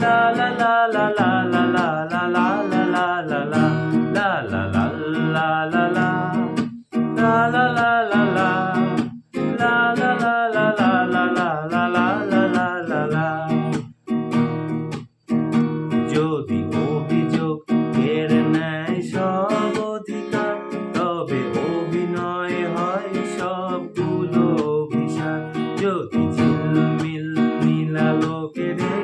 La la la la la La la la la la la la la যদি অভিযোগ কেড়ে নেয় সব অধিকার তবে অভিনয় হয় সবগুলো অভিশাপ যদি ঝিলমিল নীলালোকে ঢেকে